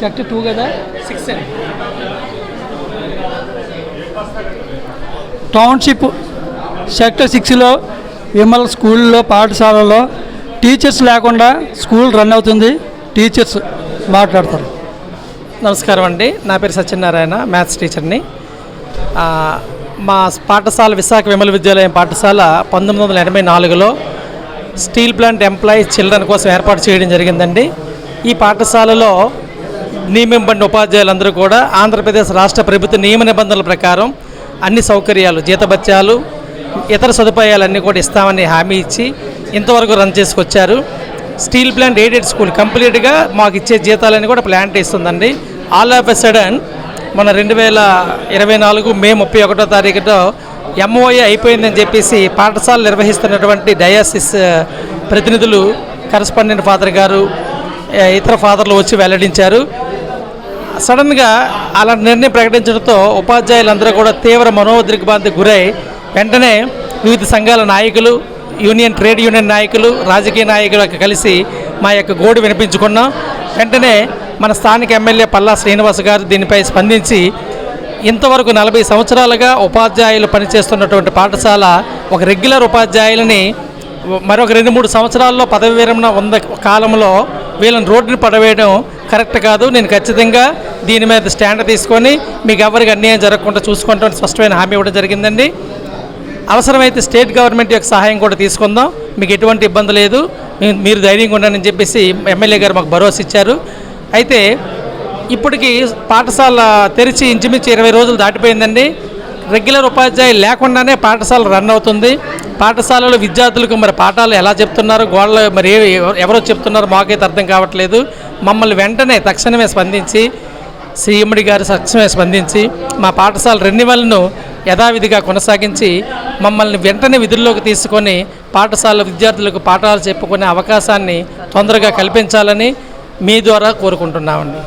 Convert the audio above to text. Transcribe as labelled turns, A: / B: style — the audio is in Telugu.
A: సెక్టర్ టూ కదా?
B: సిక్స్
A: టౌన్షిప్ సెక్టర్ సిక్స్లో విమల్ స్కూల్లో పాఠశాలలో టీచర్స్ లేకుండా స్కూల్ రన్ అవుతుంది. టీచర్స్ మాట్లాడతారు.
B: నమస్కారం అండి. నా పేరు సత్యనారాయణ మ్యాథ్స్ టీచర్ని మా పాఠశాల విశాఖ విమల విద్యాలయం పాఠశాల పంతొమ్మిది వందల ఎనభై నాలుగులో స్టీల్ ప్లాంట్ ఎంప్లాయీస్ చిల్డ్రన్ కోసం ఏర్పాటు చేయడం జరిగిందండి. ఈ పాఠశాలలో నియమింపడిన ఉపాధ్యాయులందరూ కూడా ఆంధ్రప్రదేశ్ రాష్ట్ర ప్రభుత్వ నియమ నిబంధనల ప్రకారం అన్ని సౌకర్యాలు జీతభత్యాలు ఇతర సదుపాయాలన్నీ కూడా ఇస్తామని హామీ ఇచ్చి ఇంతవరకు రన్ చేసుకొచ్చారు. స్టీల్ ప్లాంట్ ఎయిడెడ్ స్కూల్ కంప్లీట్గా మాకు ఇచ్చే జీతాలన్నీ కూడా ప్లాంట్ ఇస్తుందండి. ఆల్ ఆఫ్ ఎ సడన్ మన రెండు వేల ఇరవై నాలుగు మే ముప్పై ఒకటో తారీఖుతో ఎంఓఏ అయిపోయిందని చెప్పేసి పాఠశాల నిర్వహిస్తున్నటువంటి డయాసిస్ ప్రతినిధులు కరస్పాండెంట్ ఫాదర్ గారు ఇతర ఫాదర్లు వచ్చి వెల్లడించారు. సడన్గా అలాంటి నిర్ణయం ప్రకటించడంతో ఉపాధ్యాయులందరూ కూడా తీవ్ర మనోద్రిగ్భాంతి గురై వెంటనే వివిధ సంఘాల నాయకులు యూనియన్ ట్రేడ్ యూనియన్ నాయకులు రాజకీయ నాయకులు కలిసి మా యొక్క గోడు వినిపించుకున్నాం. వెంటనే మన స్థానిక ఎమ్మెల్యే పల్లా శ్రీనివాస్ గారు దీనిపై స్పందించి ఇంతవరకు నలభై సంవత్సరాలుగా ఉపాధ్యాయులు పనిచేస్తున్నటువంటి పాఠశాల ఒక రెగ్యులర్ ఉపాధ్యాయులని మరొక రెండు మూడు సంవత్సరాల్లో పదవి విరమణ ఉన్న కాలంలో వీళ్ళని రోడ్డుని పడవేయడం కరెక్ట్ కాదు. నేను ఖచ్చితంగా దీని మీద స్టాండ్ తీసుకొని మీకు ఎవరికి అన్యాయం జరగకుండా చూసుకుంటాం స్పష్టమైన హామీ ఇవ్వడం జరిగిందండి. అవసరమైతే స్టేట్ గవర్నమెంట్ యొక్క సహాయం కూడా తీసుకుందాం. మీకు ఎటువంటి ఇబ్బంది లేదు. మీ- మీరు ధైర్యంగా ఉండాలని చెప్పేసి ఎమ్మెల్యే గారు మాకు భరోసా ఇచ్చారు. అయితే ఇప్పటికీ పాఠశాల తెరిచి ఇంచుమించు ఇరవై రోజులు దాటిపోయిందండి. రెగ్యులర్ ఉపాధ్యాయులు లేకుండానే పాఠశాల రన్ అవుతుంది. పాఠశాలలో విద్యార్థులకు మరి పాఠాలు ఎలా చెప్తున్నారు? గోడలు మరి ఎవరో చెప్తున్నారో? మాకైతే అర్థం కావట్లేదు. మమ్మల్ని వెంటనే తక్షణమే స్పందించి సీఎండి గారు తక్షణమే స్పందించి మా పాఠశాల రెన్యువల్ను యథావిధిగా కొనసాగించి మమ్మల్ని వెంటనే విధుల్లోకి తీసుకొని పాఠశాల విద్యార్థులకు పాఠాలు చెప్పుకునే అవకాశాన్ని తొందరగా కల్పించాలని మీ ద్వారా కోరుకుంటున్నామండి.